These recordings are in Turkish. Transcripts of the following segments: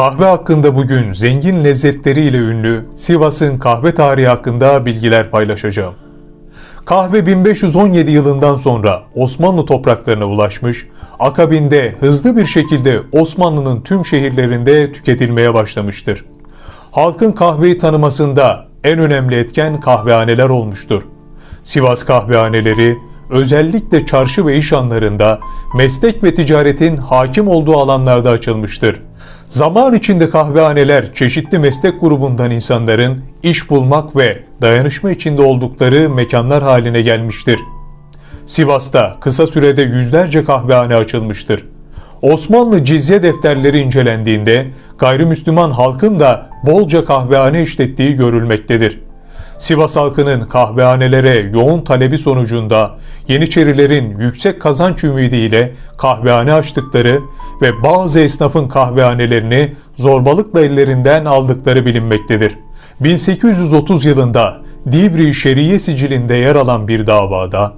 Kahve hakkında bugün zengin lezzetleriyle ünlü Sivas'ın kahve tarihi hakkında bilgiler paylaşacağım. Kahve 1517 yılından sonra Osmanlı topraklarına ulaşmış, akabinde hızlı bir şekilde Osmanlı'nın tüm şehirlerinde tüketilmeye başlamıştır. Halkın kahveyi tanımasında en önemli etken kahvehaneler olmuştur. Sivas kahvehaneleri özellikle çarşı ve iş anlarında meslek ve ticaretin hakim olduğu alanlarda açılmıştır. Zaman içinde kahvehaneler çeşitli meslek grubundan insanların iş bulmak ve dayanışma içinde oldukları mekanlar haline gelmiştir. Sivas'ta kısa sürede yüzlerce kahvehane açılmıştır. Osmanlı cizye defterleri incelendiğinde gayrimüsliman halkın da bolca kahvehane işlettiği görülmektedir. Sivas halkının kahvehanelere yoğun talebi sonucunda Yeniçerilerin yüksek kazanç ümidiyle kahvehane açtıkları ve bazı esnafın kahvehanelerini zorbalıkla ellerinden aldıkları bilinmektedir. 1830 yılında Divri Şeriye sicilinde yer alan bir davada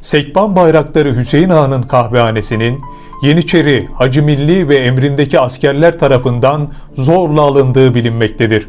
Sekban Bayraktarı Hüseyin Ağa'nın kahvehanesinin Yeniçeri, Hacı Milli ve emrindeki askerler tarafından zorla alındığı bilinmektedir.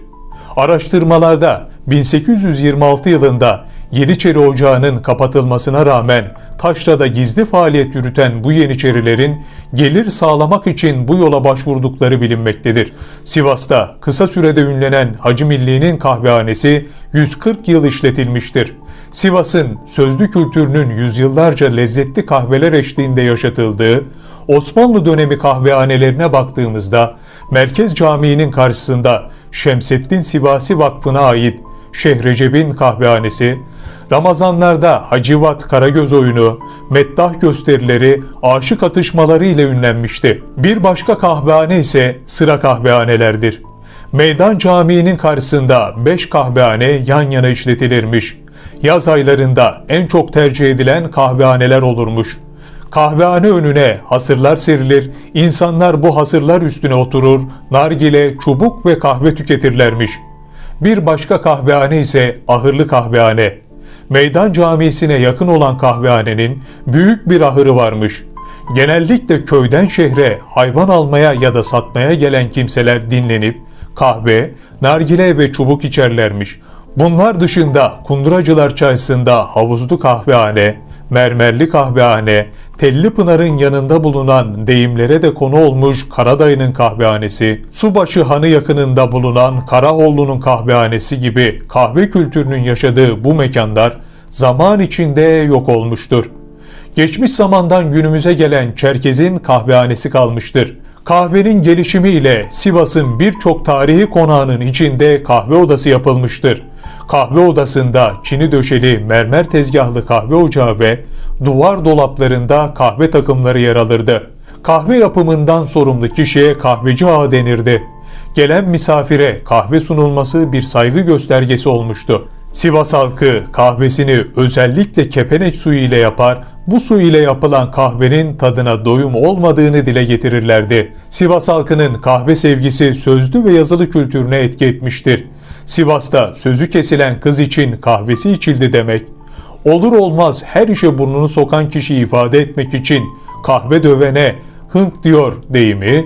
Araştırmalarda 1826 yılında Yeniçeri Ocağı'nın kapatılmasına rağmen taşrada gizli faaliyet yürüten bu Yeniçerilerin gelir sağlamak için bu yola başvurdukları bilinmektedir. Sivas'ta kısa sürede ünlenen Hacı Milli'nin kahvehanesi 140 yıl işletilmiştir. Sivas'ın sözlü kültürünün yüzyıllarca lezzetli kahveler eşliğinde yaşatıldığı Osmanlı dönemi kahvehanelerine baktığımızda Merkez Camii'nin karşısında Şemseddin Sivasi Vakfı'na ait Şeyh Recep'in kahvehanesi, Ramazanlarda Hacivat Karagöz oyunu, meddah gösterileri, aşık atışmaları ile ünlenmişti. Bir başka kahvehane ise sıra kahvehanelerdir. Meydan Camii'nin karşısında 5 kahvehane yan yana işletilirmiş. Yaz aylarında en çok tercih edilen kahvehaneler olurmuş. Kahvehane önüne hasırlar serilir, insanlar bu hasırlar üstüne oturur, nargile, çubuk ve kahve tüketirlermiş. Bir başka kahvehane ise ahırlı kahvehane. Meydan camisine yakın olan kahvehanenin büyük bir ahırı varmış. Genellikle köyden şehre hayvan almaya ya da satmaya gelen kimseler dinlenip kahve, nargile ve çubuk içerlermiş. Bunlar dışında Kunduracılar Çarşısı'nda havuzlu kahvehane, mermerli kahvehane, Telli Pınar'ın yanında bulunan deyimlere de konu olmuş Karadayı'nın kahvehanesi, Subaşı Hanı yakınında bulunan Karahoğlu'nun kahvehanesi gibi kahve kültürünün yaşadığı bu mekanlar zaman içinde yok olmuştur. Geçmiş zamandan günümüze gelen Çerkez'in kahvehanesi kalmıştır. Kahvenin gelişimiyle Sivas'ın birçok tarihi konağının içinde kahve odası yapılmıştır. Kahve odasında çini döşeli mermer tezgahlı kahve ocağı ve duvar dolaplarında kahve takımları yer alırdı. Kahve yapımından sorumlu kişiye kahveci ağa denirdi. Gelen misafire kahve sunulması bir saygı göstergesi olmuştu. Sivas halkı kahvesini özellikle kepenek suyu ile yapar, bu su ile yapılan kahvenin tadına doyum olmadığını dile getirirlerdi. Sivas halkının kahve sevgisi sözlü ve yazılı kültürüne etki etmiştir. Sivas'ta sözü kesilen kız için kahvesi içildi demek, olur olmaz her işe burnunu sokan kişiyi ifade etmek için kahve dövene hınk diyor deyimi,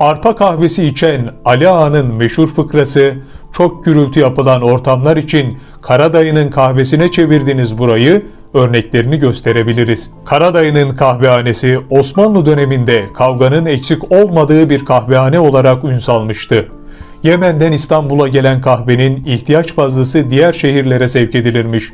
arpa kahvesi içen Ali Ağa'nın meşhur fıkrası, çok gürültü yapılan ortamlar için Karadayı'nın kahvesine çevirdiniz burayı örneklerini gösterebiliriz. Karadayı'nın kahvehanesi Osmanlı döneminde kavganın eksik olmadığı bir kahvehane olarak ün salmıştı. Yemen'den İstanbul'a gelen kahvenin ihtiyaç fazlası diğer şehirlere sevk edilirmiş.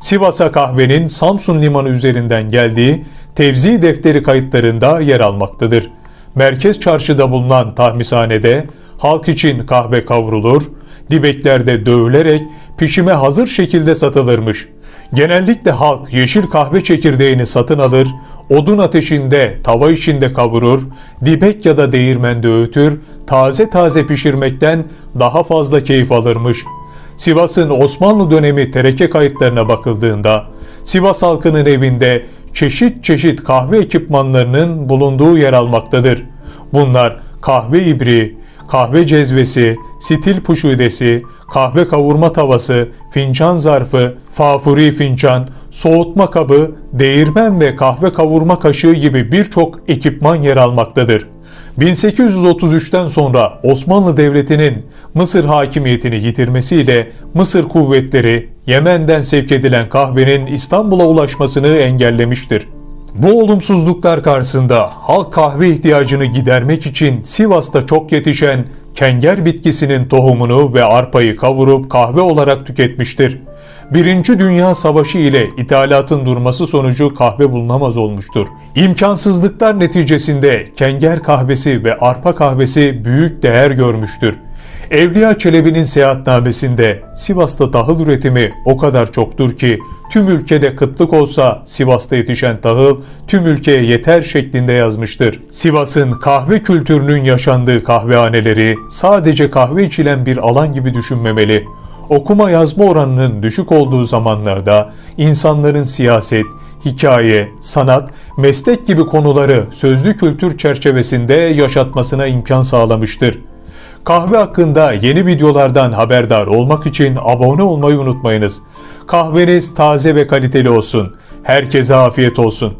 Sivas'a kahvenin Samsun limanı üzerinden geldiği tevzi defteri kayıtlarında yer almaktadır. Merkez çarşıda bulunan tahmishanede halk için kahve kavrulur, dibeklerde dövülerek pişime hazır şekilde satılırmış. Genellikle halk yeşil kahve çekirdeğini satın alır, odun ateşinde, tava içinde kavurur, dibek ya da değirmende öğütür, taze taze pişirmekten daha fazla keyif alırmış. Sivas'ın Osmanlı dönemi tereke kayıtlarına bakıldığında, Sivas halkının evinde çeşit çeşit kahve ekipmanlarının bulunduğu yer almaktadır. Bunlar kahve ibriği, kahve cezvesi, stil puşudesi, kahve kavurma tavası, fincan zarfı, fafuri fincan, soğutma kabı, değirmen ve kahve kavurma kaşığı gibi birçok ekipman yer almaktadır. 1833'ten sonra Osmanlı Devleti'nin Mısır hakimiyetini yitirmesiyle Mısır kuvvetleri Yemen'den sevk edilen kahvenin İstanbul'a ulaşmasını engellemiştir. Bu olumsuzluklar karşısında halk kahve ihtiyacını gidermek için Sivas'ta çok yetişen kenger bitkisinin tohumunu ve arpayı kavurup kahve olarak tüketmiştir. Birinci Dünya Savaşı ile ithalatın durması sonucu kahve bulunamaz olmuştur. İmkansızlıklar neticesinde kenger kahvesi ve arpa kahvesi büyük değer görmüştür. Evliya Çelebi'nin seyahatnamesinde Sivas'ta tahıl üretimi o kadar çoktur ki tüm ülkede kıtlık olsa Sivas'ta yetişen tahıl tüm ülkeye yeter şeklinde yazmıştır. Sivas'ın kahve kültürünün yaşandığı kahvehaneleri sadece kahve içilen bir alan gibi düşünmemeli. Okuma yazma oranının düşük olduğu zamanlarda insanların siyaset, hikaye, sanat, meslek gibi konuları sözlü kültür çerçevesinde yaşatmasına imkan sağlamıştır. Kahve hakkında yeni videolardan haberdar olmak için abone olmayı unutmayınız. Kahveniz taze ve kaliteli olsun. Herkese afiyet olsun.